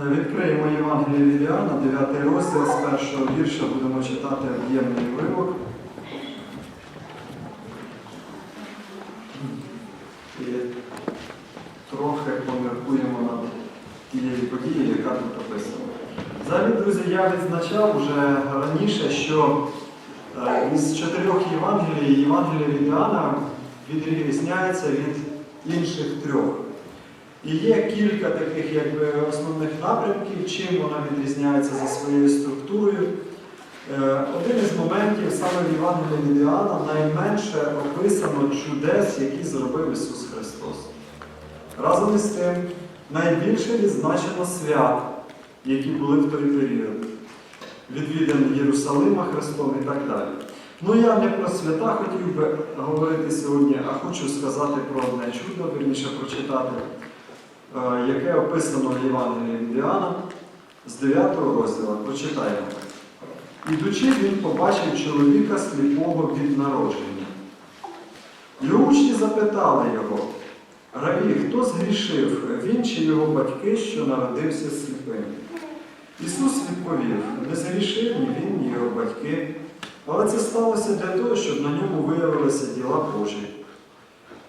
Відкриємо Євангеліє від Іоанна, 9 розділ з першого вірша будемо читати об'ємний уривок. І трохи поміркуємо над тією подією, яка тут описана. Взагалі, друзі, я відзначав вже раніше, що е, із чотирьох Євангелій Євангелія від Іоанна відрізняється від інших трьох. І є кілька таких якби, основних напрямків, чим вона відрізняється за своєю структурою. Е, Один із моментів саме в Євангелії від Іоанна найменше описано чудес, які зробив Ісус Христос. Разом із тим, найбільше відзначено свят, які були в той період. Відвідин Єрусалима Христом і так далі. Ну я не про свята хотів би говорити сьогодні, а хочу сказати про одне чудо, вірніше прочитати, яке описано в Євангелії від Іоанна з 9 розділу. Прочитаємо. Ідучи, він побачив чоловіка сліпого від народження. Його учні запитали його, Раві, хто згрішив, він чи його батьки, що народився сліпим? Ісус відповів, не згрішив ні він, ні його батьки, але це сталося для того, щоб на ньому виявилися діла Божі.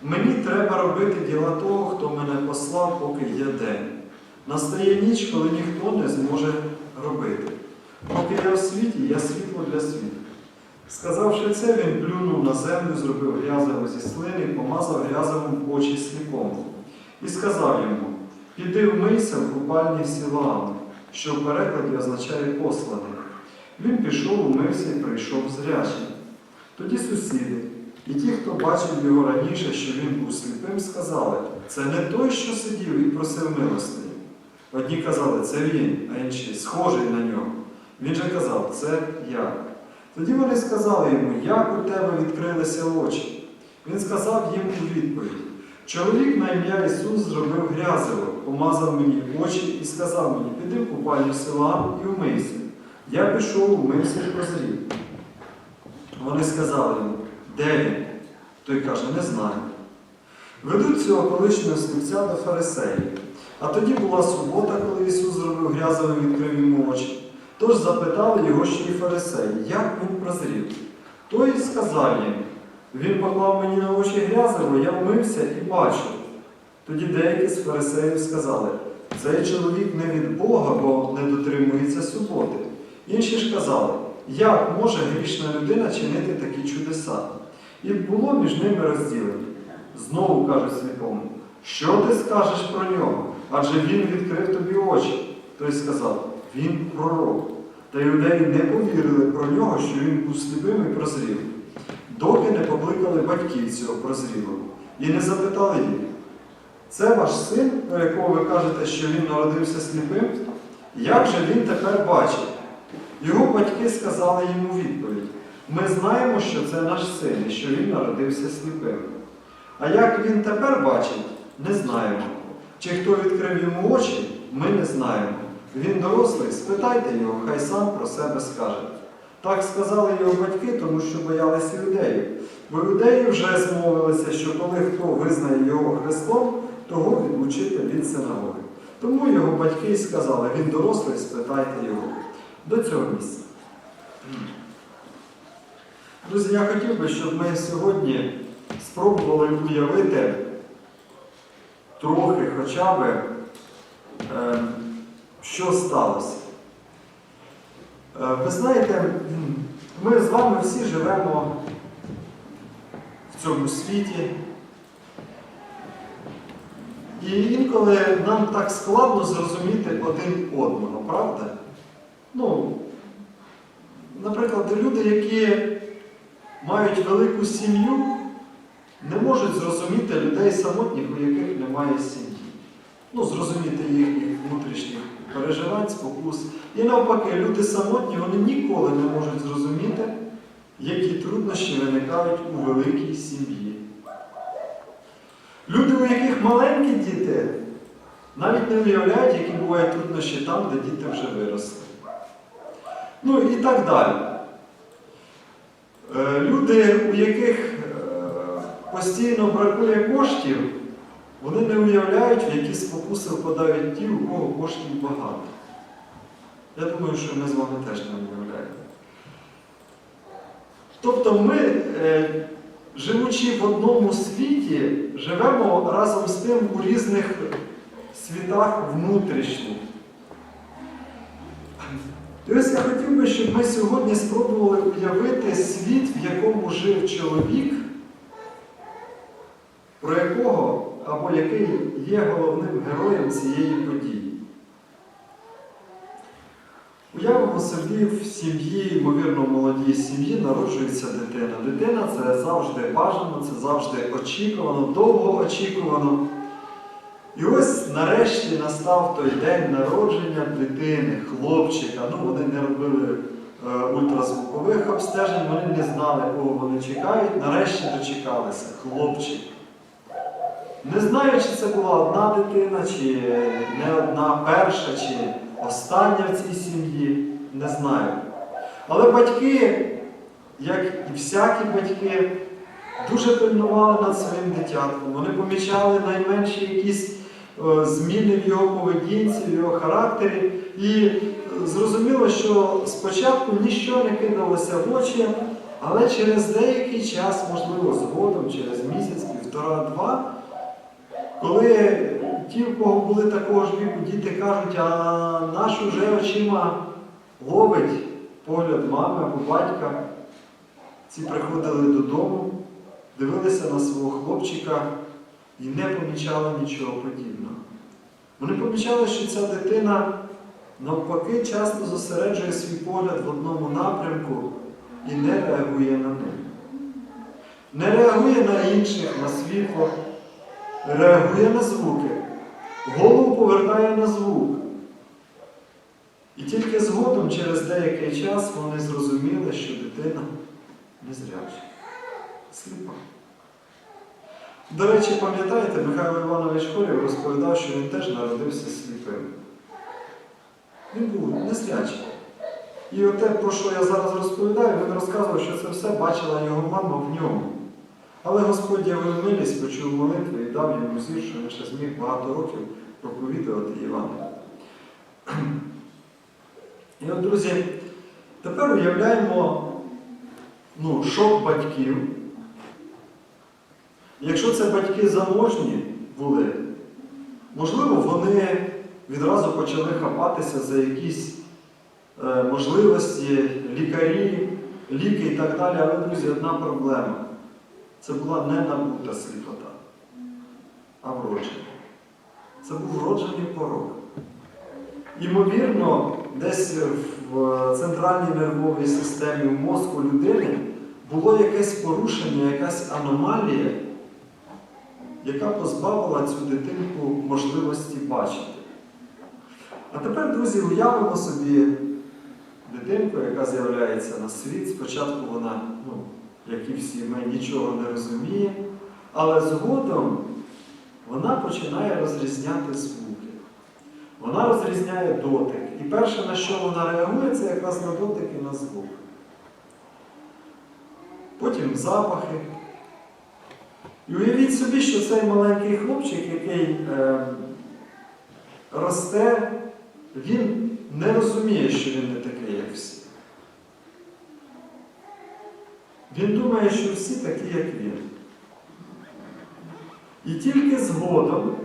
Мені треба робити діла того, хто мене послав, поки є день. Настає ніч, коли ніхто не зможе робити. Поки я в світі, я світло для світу. Сказавши це, він плюнув на землю, зробив грязево зі слини, помазав грязевим в очі сліпому. І сказав йому: Піди вмийся в купальні Сілаам, що в перекладі означає посланий. Він пішов, умився і прийшов зрячий. Тоді сусіди, і ті, хто бачив його раніше, що він був сліпим, сказали, це не той, що сидів і просив милостині. Одні казали, це він, а інші схожий на нього. Він же казав, це я. Тоді вони сказали йому, як у тебе відкрилися очі. Він сказав їм у відповідь: Чоловік на ім'я Ісус зробив грязево, помазав мені очі і сказав мені, піди в купальню села і вмийся. Я пішов, умився і прозрів. Вони сказали йому, де він? Той каже, не знаю. Ведуть цього колишнього слівця до фарисеїв. А тоді була субота, коли Ісус зробив грязовим відкрив йому очі. Тож запитали його ще й фарисеї, як він прозрів. Той сказав їм, він поклав мені на очі грязево, я вмився і бачу. Тоді деякі з фарисеїв сказали, цей чоловік не від Бога, бо не дотримується суботи. Інші ж казали, як може грішна людина чинити такі чудеса? І було між ними розділення. Знову кажуть сліпому, що ти скажеш про нього? Адже він відкрив тобі очі. Той сказав, він пророк. Та юдеї не повірили про нього, що він був сліпим і прозрів, доки не покликали батьків цього прозрілого і не запитали їх, це ваш син, про якого ви кажете, що він народився сліпим? Як же він тепер бачить? Його батьки сказали йому відповідь: ми знаємо, що це наш син і що він народився сліпим. А як він тепер бачить, не знаємо. Чи хто відкрив йому очі, ми не знаємо. Він дорослий, спитайте його, хай сам про себе скаже. Так сказали його батьки, тому що боялися юдеїв. Бо юдеї вже змовилися, що коли хто визнає його Христом, того відлучити від синагоги. Тому його батьки й сказали, він дорослий, спитайте його. До цього місця. Друзі, я хотів би, щоб ми сьогодні спробували уявити трохи хоча б, е, що сталося. Е, Ви знаєте, ми з вами всі живемо в цьому світі. І інколи нам так складно зрозуміти один одного, правда? Ну, наприклад, люди, які мають велику сім'ю, не можуть зрозуміти людей самотніх, у яких немає сім'ї. Ну, зрозуміти їхніх внутрішніх переживань, спокус. І навпаки, люди самотні, вони ніколи не можуть зрозуміти, які труднощі виникають у великій сім'ї. Люди, у яких маленькі діти, навіть не уявляють, які бувають труднощі там, де діти вже виросли. Ну і так далі. Е, Люди, у яких е, постійно бракує коштів, Вони не уявляють, в які спокуси впадають ті, у кого коштів багато. Я думаю, що ми з вами теж не уявляємо. Тобто ми, е, живучи в одному світі, живемо разом з тим у різних світах внутрішніх. І я хотів би, щоб ми сьогодні спробували уявити світ, в якому жив чоловік, про якого або який є головним героєм цієї події. Уявимо собі, в сім'ї, ймовірно, в молодій сім'ї народжується дитина. Дитина це завжди бажано, це завжди очікувано, довго очікувано. І ось нарешті настав той день народження дитини, хлопчика. Ну, вони не робили е, ультразвукових обстежень, вони не знали, кого вони чекають. Нарешті дочекалися, хлопчик. Не знаю, чи це була одна дитина, чи не одна перша, чи остання в цій сім'ї, не знаю. Але батьки, як і всякі батьки, дуже пильнували над своїм дитятком. Вони помічали найменші якісь зміни в його поведінці, в його характері. І е, зрозуміло, що спочатку нічого не кидалося в очі, але через деякий час, можливо, згодом, через місяць, півтора-два, коли ті, в кого були такого ж віку, діти кажуть, а наш уже очима ловить погляд мами або батька. Ці приходили додому, дивилися на свого хлопчика і не помічали нічого подібного. Вони помічали, що ця дитина навпаки часто зосереджує свій погляд в одному напрямку і не реагує на них. Не реагує на інших, на світло, реагує на звуки, голову повертає на звук. І тільки згодом, через деякий час, вони зрозуміли, що дитина незряча, сліпа. До речі, пам'ятаєте, Михайло Іванович Хорів розповідав, що він теж народився сліпим. Він був незрячий. І оте, про що я зараз розповідаю, він розказував, що це все бачила його мама в ньому. Але Господь явив милість, почув молитву і дав йому зір, що він ще зміг багато років проповідувати Євангелія. І от, друзі, тепер уявляємо ну, шок батьків. Якщо це батьки заможні були, можливо, вони відразу почали хапатися за якісь е, можливості, лікарі, ліки і так далі. Але, друзі, одна проблема. Це була не набута сліпота, а вроджена. Це був вроджений порок. Ймовірно, десь в центральній нервовій системі в мозку людини було якесь порушення, якась аномалія, яка позбавила цю дитинку можливості бачити. А тепер, друзі, уявимо собі дитинку, яка з'являється на світ. Спочатку вона, ну, як і всі ми, нічого не розуміє, але згодом вона починає розрізняти звуки. Вона розрізняє дотик. І перше, на що вона реагує, це якраз на дотик і на звук. Потім запахи. І уявіть собі, що цей маленький хлопчик, який е, росте, він не розуміє, що він не такий, як всі. Він думає, що всі такі, як він. І тільки згодом,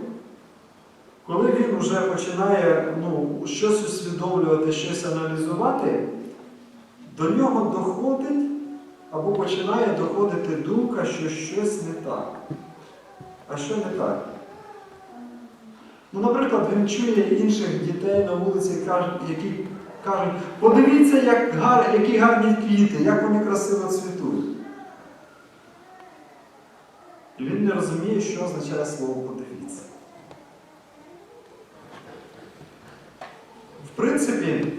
коли він вже починає ну, щось усвідомлювати, щось аналізувати, до нього доходить або починає доходити думка, що щось не так. А що не так? Ну, наприклад, він чує інших дітей на вулиці, які кажуть, подивіться, як гар, які гарні квіти, як вони красиво цвітуть. І він не розуміє, що означає слово подивіться. В принципі,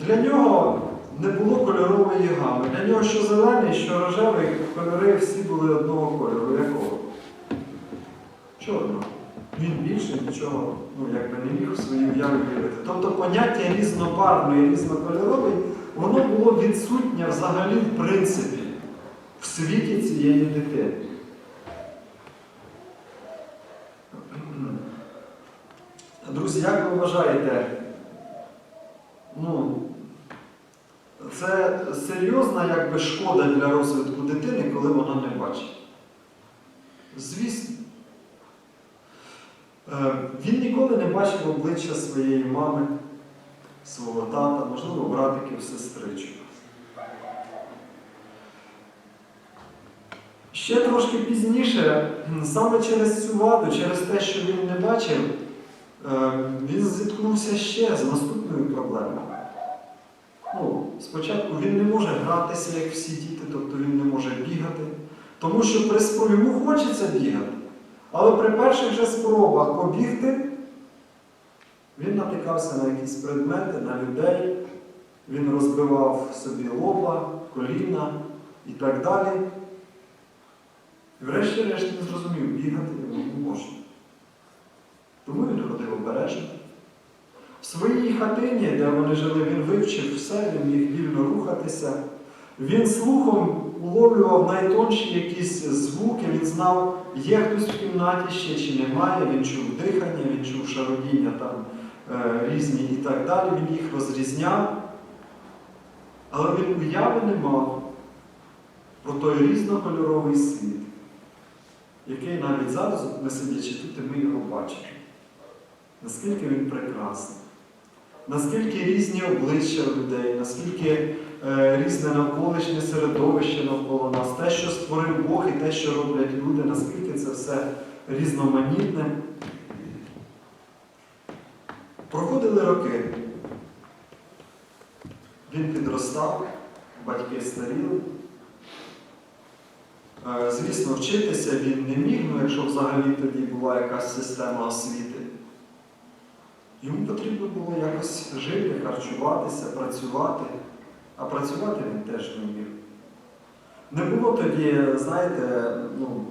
для нього не було кольорової гами. Для нього що зелений, що рожевий, кольори всі були одного кольору. Якого? Чорного. Він більше нічого, ну, якби не міг в своїй уяві вірити. Тобто поняття різнобарвний, різнокольоровий, воно було відсутнє взагалі в принципі в світі цієї дитини. Друзі, як ви вважаєте, ну, це серйозна якби, шкода для розвитку дитини, коли вона не бачить? Звісно. Е, Він ніколи не бачив обличчя своєї мами, свого тата, можливо, братиків, сестричок. Ще трошки пізніше, саме через цю ваду, через те, що він не бачив, е, він зіткнувся ще з наступною проблемою. Ну, спочатку він не може гратися, як всі діти, тобто він не може бігати, тому що при спро- йому хочеться бігати. Але при перших же спробах побігти, він натикався на якісь предмети, на людей, він розбивав собі лоба, коліна і так далі. І врешті-решт він зрозумів, бігати йому не можна. Тому він ходив обережно. В своїй хатині, де вони жили, він вивчив все, він міг вільно рухатися. Він слухом уловлював найтонші якісь звуки, він знав, є хтось в кімнаті ще чи немає, він чув дихання, він чув шародіння там е, різні і так далі, він їх розрізняв. Але він уяви не мав про той різнокольоровий світ, який навіть зараз, ми сидячи тут, ми його бачимо. Наскільки він прекрасний, наскільки різні обличчя людей, наскільки е, різне навколишнє середовище навколо нас, те, що створив Бог і те, що роблять люди, наскільки це все різноманітне. Проходили роки. Він підростав, батьки старіли. Е, Звісно, вчитися він не міг, ну якщо взагалі тоді була якась система освіти. Йому потрібно було якось жити, харчуватися, працювати, а працювати він теж не міг. Не було тоді, знаєте, ну,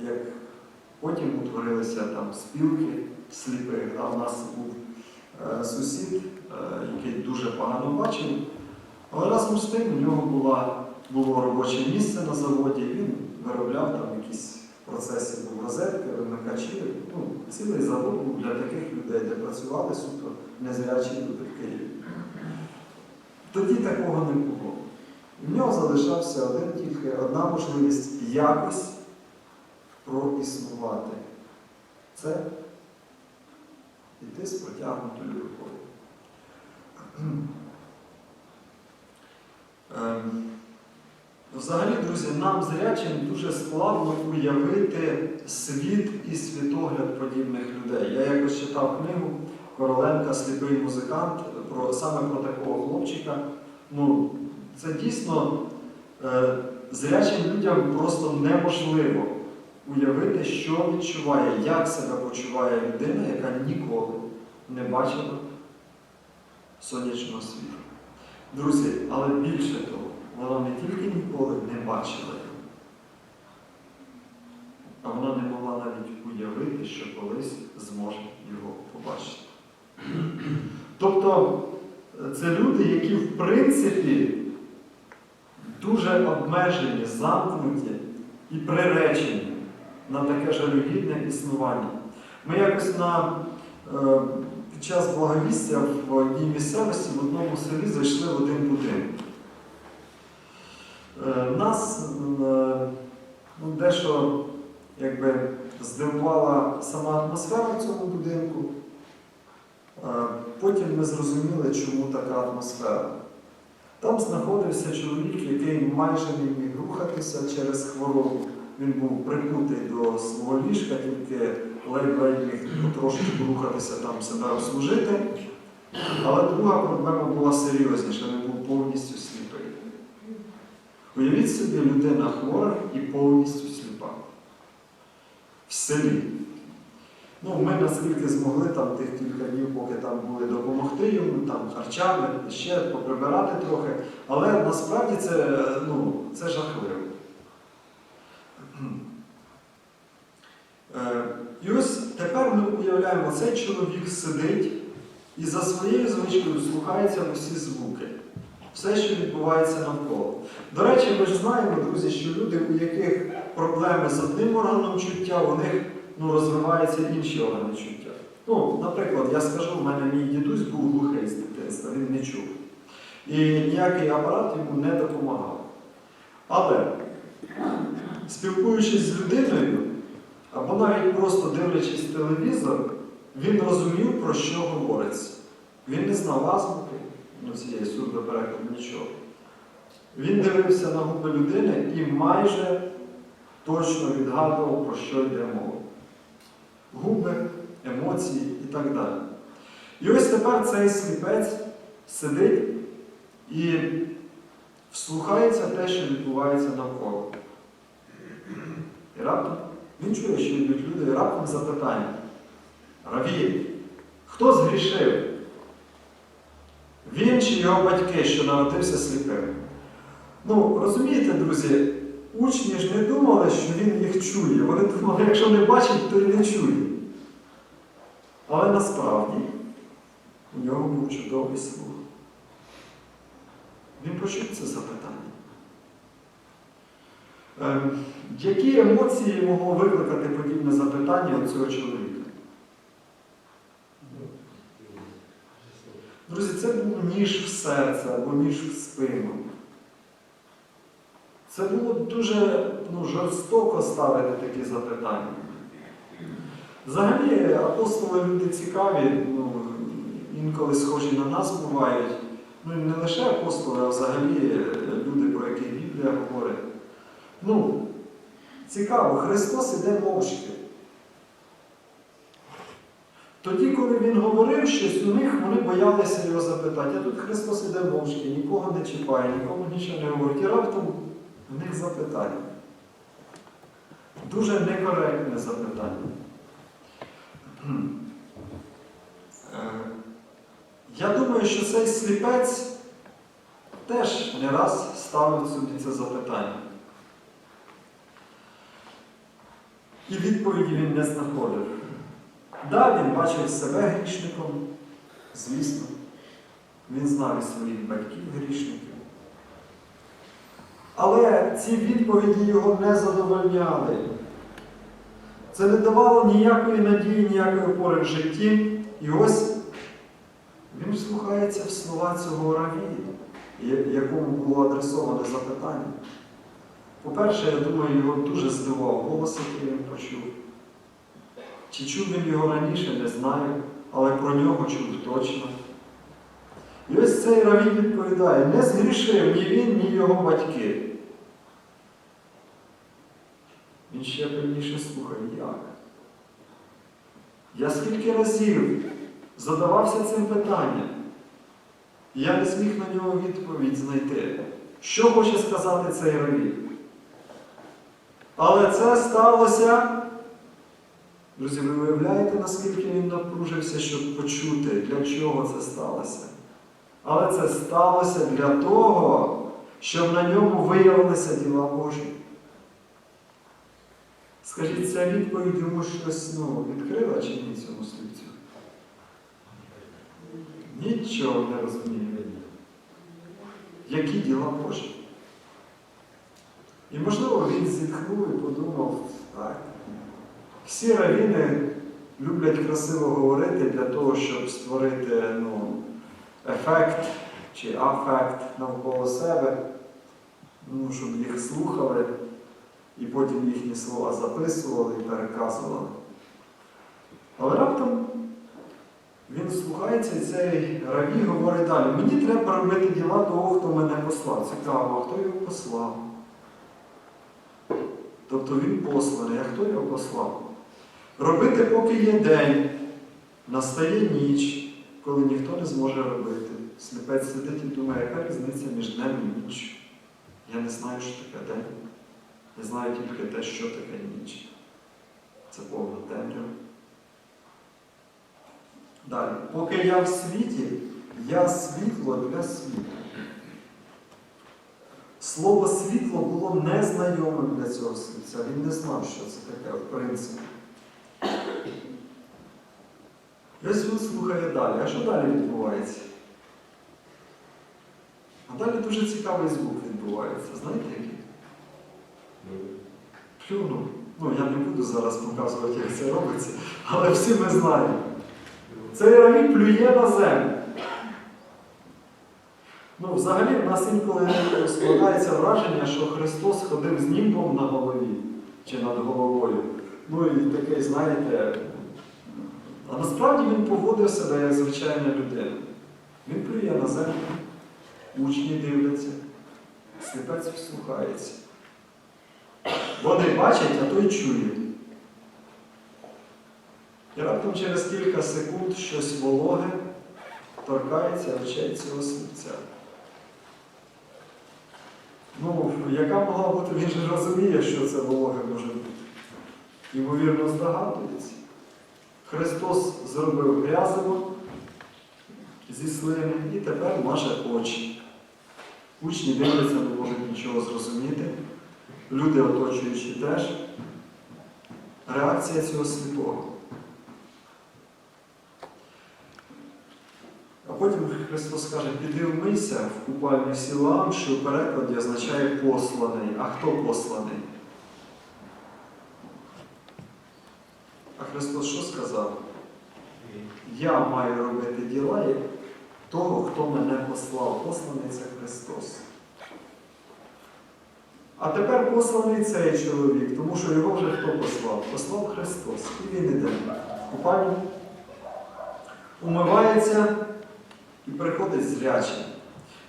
як потім утворилися там спілки сліпих, а в нас був е, сусід, е, який дуже погано бачив, але разом з тим у нього була, було робоче місце на заводі, він виробляв там процесі був розетки, вимикачі. Ну, цілий завод був для таких людей, де працювали суто незрячі люди в Києві. Тоді такого не було. У нього залишався один тільки одна можливість якось проіснувати. Це йти з протягнутою рукою. Ем, Взагалі, друзі, нам зрячим дуже складно уявити світ і світогляд подібних людей. Я якось читав книгу Короленка Сліпий музикант про, саме про такого хлопчика. Ну, це дійсно е, зрячим людям просто неможливо уявити, що відчуває, як себе почуває людина, яка ніколи не бачила сонячного світу. Друзі, але більше того, вона не тільки ніколи не бачила його, а вона не могла навіть уявити, що колись зможе його побачити. Тобто це люди, які в принципі дуже обмежені, замкнуті і приречені на таке жалюгідне існування. Ми якось на, е, під час благовістя в одній місцевості в одному селі зайшли в один будинок. Е, Нас е, ну, дещо якби, здивувала сама атмосфера в цьому будинку. Е, Потім ми зрозуміли, чому така атмосфера. Там знаходився чоловік, який майже не міг рухатися через хворобу. Він був прикутий до свого ліжка, тільки ледь-ледь міг трошки рухатися там себе обслужити. Але друга проблема була серйозніша, він був повністю сліпий. Уявіть собі, людина хвора і повністю сліпа. В селі. Ну, ми наскільки змогли там тих кілька днів, поки там були допомогти йому, там харчами, ще поприбирати трохи. Але насправді це, ну, це жахливо. Е, І ось тепер ми уявляємо, цей чоловік сидить і за своєю звичкою слухається усі звуки, все, що відбувається навколо. До речі, ми ж знаємо, друзі, що люди, у яких проблеми з одним органом чуття, у них ну, розвиваються інші органи чуття. Ну, наприклад, я скажу, в мене мій дідусь був глухий з дитинства, він не чув. І ніякий апарат йому не допомагав. Але спілкуючись з людиною, або навіть просто дивлячись телевізор, він розумів, про що говориться. Він не знав азбуки, ну, цієї сурдоперекладу нічого. Він дивився на губи людини і майже точно відгадував, про що йде мова. Губи, емоції і так далі. І ось тепер цей сліпець сидить і вслухається те, що відбувається навколо. І раптом він чує, що йдуть люди, і раптом запитання. Раві, хто згрішив? Він чи його батьки, що народився сліпим? Ну, розумієте, друзі, учні ж не думали, що він їх чує. Вони думали, якщо не бачить, то й не чує. Але насправді у нього був чудовий слух. Він почув це запитання. Ем, які емоції могло викликати подібне запитання у цього чоловіка? Друзі, це був ніж в серце або ніж в спину. Це було дуже ну, жорстоко ставити такі запитання. Взагалі, апостоли люди цікаві, ну, інколи схожі на нас бувають. Ну, не лише апостоли, а взагалі люди, про яких Біблія говорить. Ну, цікаво, Христос іде мовчки. Тоді, коли Він говорив щось, у них вони боялися його запитати. А тут Христос іде мовчки, нікого не чіпає, нікому нічого не говорить. І раптом у них запитання. Дуже некоректне запитання. Е, Я думаю, що цей сліпець теж не раз ставив собі це запитання. І відповіді він не знаходив. Да, він бачив себе грішником, звісно. Він знав і своїх батьків грішників. Але ці відповіді його не задовольняли. Це не давало ніякої надії, ніякої опори в житті. І ось він вслухається в слова цього равії, якому було адресоване запитання. По-перше, я думаю, його дуже здивував голос, який він почув. Чи чув він його раніше, не знаю, але про нього чув точно. І ось цей равій відповідає, не згрішив ні він, ні його батьки. Він ще пильніше слухає, як? Я скільки разів задавався цим питанням, і я не зміг на нього відповідь знайти. Що хоче сказати цей равій? Але це сталося. Друзі, ви уявляєте, наскільки він напружився, щоб почути, для чого це сталося? Але це сталося для того, щоб на ньому виявилися діла Божі. Скажіть, ця відповідь йому щось ну, відкрила чи ні цьому слівцю? Нічого не розуміє. Які діла Божі? І можливо він зітхнув і подумав, так, всі равіни люблять красиво говорити для того, щоб створити ну, ефект чи афект навколо себе, ну, щоб їх слухали і потім їхні слова записували і переказували. Але раптом він слухається і цей раві говорить далі. Мені треба робити діла того, хто мене послав. Цікаво, а хто його послав? Тобто він посланий, а хто його послав? Робити, поки є день, настає ніч, коли ніхто не зможе робити. Сліпець сидить і думає, яка різниця між днем і ніччю? Я не знаю, що таке день. Я знаю тільки те, що таке ніч. Це повна темрява. Далі. Поки я в світі, я світло для світу. Слово світло було незнайомим для цього слівця. Він не знав, що це таке, в принципі. І слухає далі. А що далі відбувається? А далі дуже цікавий звук відбувається. Знаєте який? Плюнув. Ну, я не буду зараз показувати, як це робиться, але всі ми знаємо. Цей раві плює на землю. Ну, взагалі, в нас інколи складається враження, що Христос ходив з німбом на голові чи над головою. Ну і такий, знаєте, а насправді він поводив себе як звичайна людина. Він плює на землю, учні дивляться, сліпець вслухається. Вони бачать, а той чує. І раптом через кілька секунд щось вологе торкається очей цього сліпця. Ну, яка могла бути, він же розуміє, що це вологе може бути. Ймовірно, здогадується. Христос зробив грязиво зі слини і тепер маже очі. Учні дивляться, не можуть нічого зрозуміти. Люди оточуючі теж. Реакція цього сліпого. А потім Христос каже, піди вмийся в купальню Сілам, що в перекладі означає посланий. А хто посланий? Христос що сказав? Я маю робити діла того, хто мене послав. Посланий це Христос. А тепер посланий цей чоловік, тому що його вже хто послав? Послав Христос. І він іде купальню, умивається і приходить зрячий.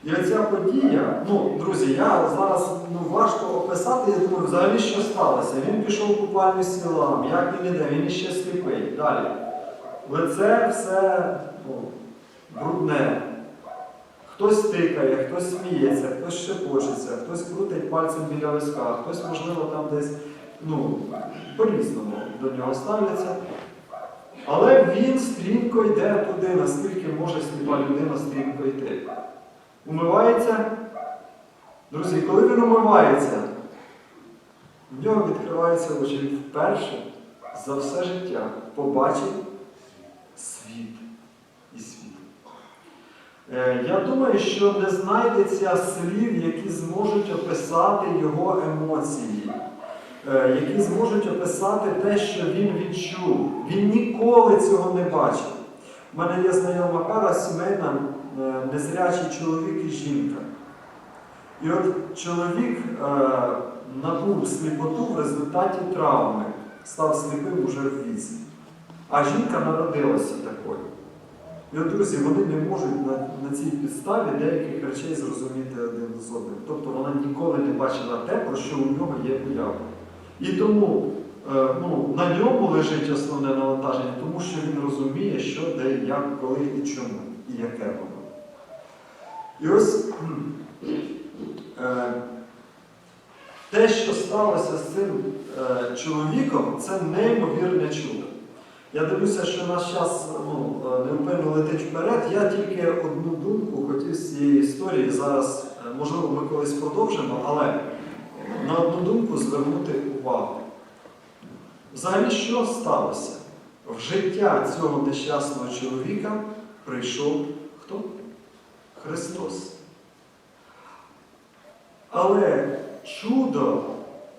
І оця подія, ну, друзі, я зараз ну, важко описати, я думаю, взагалі що сталося. Він пішов в купальню з сілам, як він іде, він іще сліпий. Далі. Лице все ну, брудне. Хтось тикає, хтось сміється, хтось шепочеться, хтось крутить пальцем біля виска, хтось, можливо, там десь ну, по-різному до нього ставляться. Але він стрімко йде туди, наскільки може сліпа людина стрімко йти. Умивається. Друзі, коли він умивається, в нього відкриваються очі Він вперше за все життя побачив світ і світ. Е, Я думаю, що не знайдеться слів, які зможуть описати його емоції, е, які зможуть описати те, що він відчув. Він ніколи цього не бачив. У мене є знайома пара сімейна, незрячий чоловік і жінка. І от чоловік е, набув сліпоту в результаті травми, став сліпим уже в віці. А жінка народилася такою. І от, друзі, вони не можуть на, на цій підставі деяких речей зрозуміти один з одним. Тобто вона ніколи не бачила те, про що у нього є уява. І тому е, ну, на ньому лежить основне навантаження, тому що він розуміє, що, де, як, коли і чому, і яке воно. І ось е, те, що сталося з цим е, чоловіком, це неймовірне чудо. Я дивлюся, що наш час ну, е, летить вперед. Я тільки одну думку хотів з цієї історії зараз, можливо, ми колись продовжимо, але на одну думку звернути увагу. Взагалі, що сталося? В життя цього нещасного чоловіка прийшов хто? Христос. Але чудо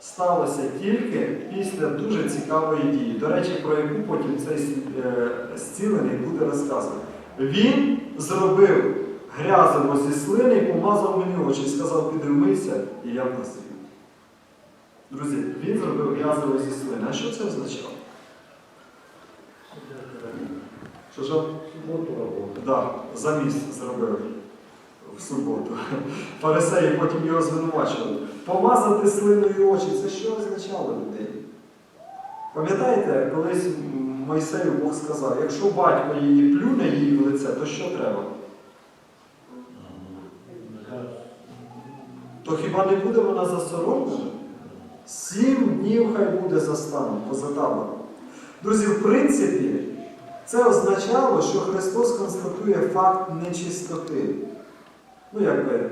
сталося тільки після дуже цікавої дії. До речі, про яку потім цей е, зцілений буде розказувати. Він зробив грязиво зі слини і помазав мені очі і сказав, піди вмийся, і я просив. Друзі, він зробив грязиво зі слини. А що це означало? Що робота. Да, замість зробив в суботу. Фарисеї потім його звинувачували. Помазати слиною очі це що означало людей? Пам'ятаєте, колись Мойсею Бог сказав, якщо батько її плюне їй в лице, то що треба? То хіба не буде вона засоромлена? Сім днів хай буде за станом, поза табором. Друзі, в принципі, це означало, що Христос констатує факт нечистоти. Ну, якби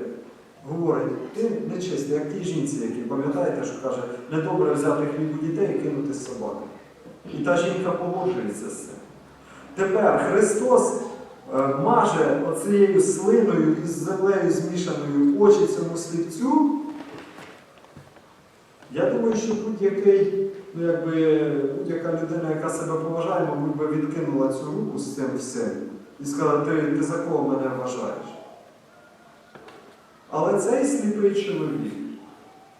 говорить, ти нечистий, як тій жінці, які пам'ятаєте, що каже, недобре взяти хліб у дітей і кинути собаку. І та жінка погоджується з цим. Тепер Христос е, маже оцією слиною із землею змішаною очі цьому слівцю. Я думаю, що будь-який ну якби будь-яка людина, яка себе поважає, мабуть, би відкинула цю руку з цим всім і сказала, ти, ти за кого мене вважаєш? Але цей сліпий чоловік,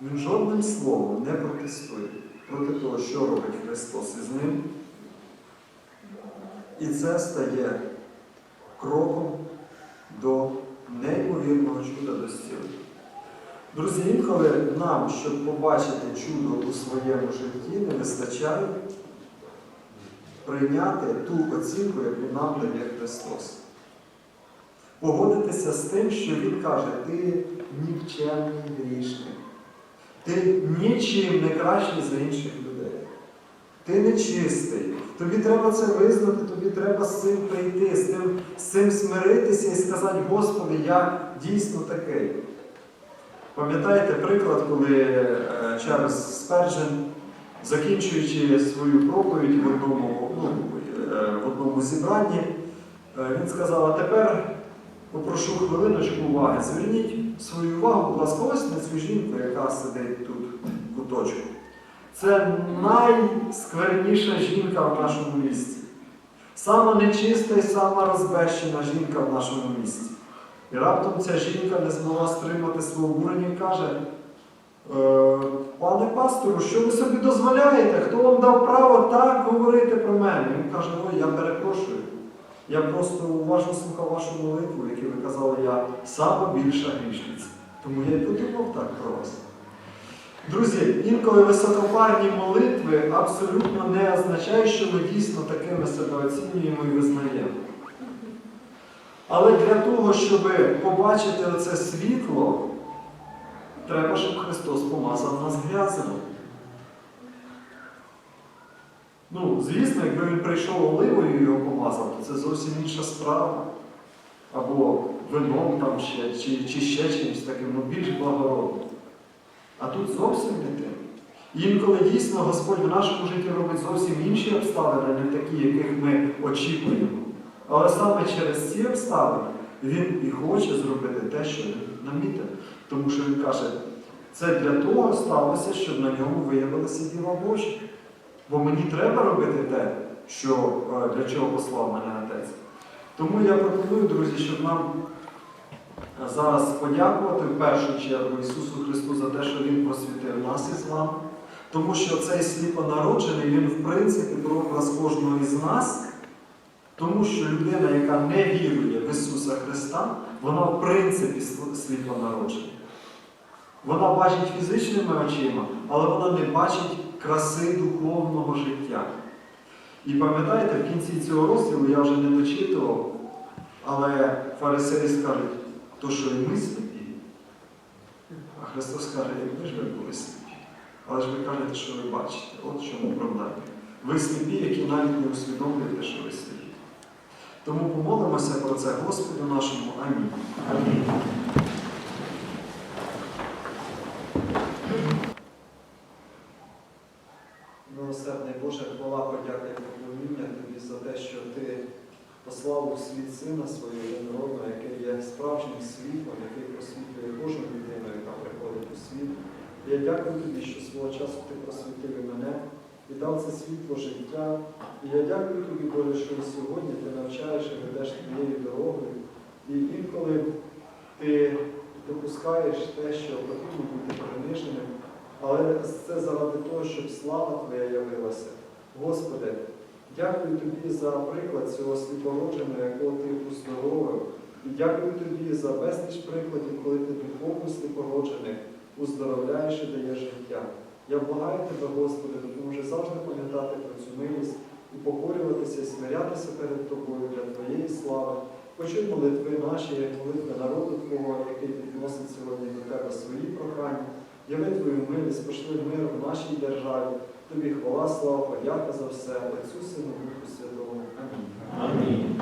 він жодним словом не протестує проти того, що робить Христос із ним. І це стає кроком до неймовірного чуда до зцілення. Друзі, інколи нам, щоб побачити чудо у своєму житті, не вистачає прийняти ту оцінку, яку нам дає Христос. Погодитися з тим, що Він каже, ти нікчемний грішник. Ти нічим не кращий за інших людей. Ти нечистий. Тобі треба це визнати, тобі треба з цим прийти, з цим, з цим смиритися і сказати, Господи, я дійсно такий. Пам'ятаєте приклад, коли е, Чарльз Сперджен, закінчуючи свою проповідь в одному, ну, е, в одному зібранні, е, він сказав, а тепер попрошу хвилиночку уваги. Зверніть свою увагу, будь ласка, ось на цю жінку, яка сидить тут в куточку. Це найскверніша жінка в нашому місті. Сама нечиста і сама розбещена жінка в нашому місті. І раптом ця жінка не змогла стримати свого обурення і каже, «Е, пане пастору, що ви собі дозволяєте? Хто вам дав право так говорити про мене? Він каже, ой, я перепрошую. Я просто уважно слухав вашу молитву, яку ви казали, я сама більша грішниця. Тому я й подумав так про вас. Друзі, інколи високопарні молитви абсолютно не означають, що ми дійсно такими себе оцінюємо і визнаємо. Але для того, щоб побачити оце світло, треба, щоб Христос помазав нас грязем. Ну, звісно, якби він прийшов оливою і його помазав, то це зовсім інша справа. Або вином там ще, чи, чи ще чимось таким, ну більш благородним. А тут зовсім не те. Інколи дійсно Господь в нашому житті робить зовсім інші обставини, не такі, яких ми очікуємо. Але саме через ці обставини він і хоче зробити те, що він намітив. Тому що він каже, це для того сталося, щоб на ньому виявилися діла Божі. Бо мені треба робити те, що, е, для чого послав мене Отець. Тому я пропоную, друзі, щоб нам зараз подякувати в першу чергу Ісусу Христу за те, що Він просвітив нас із вами. Тому що цей сліпонароджений, він в принципі прообраз кожного із нас. Тому що людина, яка не вірує в Ісуса Христа, вона в принципі сліпонароджена. Вона бачить фізичними очима, але вона не бачить краси духовного життя. І пам'ятаєте, в кінці цього розділу я вже не дочитував, але фарисеї скажуть, то що і ми сліпі. А Христос каже, якби ж ви були сліпі. Але ж ви кажете, що ви бачите. От в чому проблема. Ви сліпі, які навіть не усвідомлюєте, що ви сліпі. Тому помолимося про це Господу нашому. Амінь. Амінь. Милосердний Боже, хвала, подяка і поклоніння Тобі за те, що Ти послав у світ Сина свого єдинородного, який є справжнім світлом, який просвітлює кожну людину, яка приходить у світ. Я дякую Тобі, що свого часу Ти просвітив мене і дав це світло життя. І я дякую Тобі, Боже, що сьогодні ти навчаєш і ведеш твоєю дорогою. І інколи ти допускаєш те, що потрібно бути приниженим, але це заради того, щоб слава Твоя явилася. Господи, дякую Тобі за приклад цього сліпородженого, якого Ти уздоровив. І дякую Тобі за безліч прикладів, коли ти духовно сліпороджених уздоровляєш і даєш життя. Я благаю Тебе, Господи, допоможи завжди пам'ятати про цю милість, упокорюватися і смирятися перед Тобою для Твоєї слави. Почуй молитви наші, як молитви народу Твого, який підносить сьогодні до Тебе свої прохання. Яви Твою милість, пошли мир в нашій державі. Тобі хвала, слава, подяка за все, Отцю Сину, Духу Святому. Амінь. Амінь.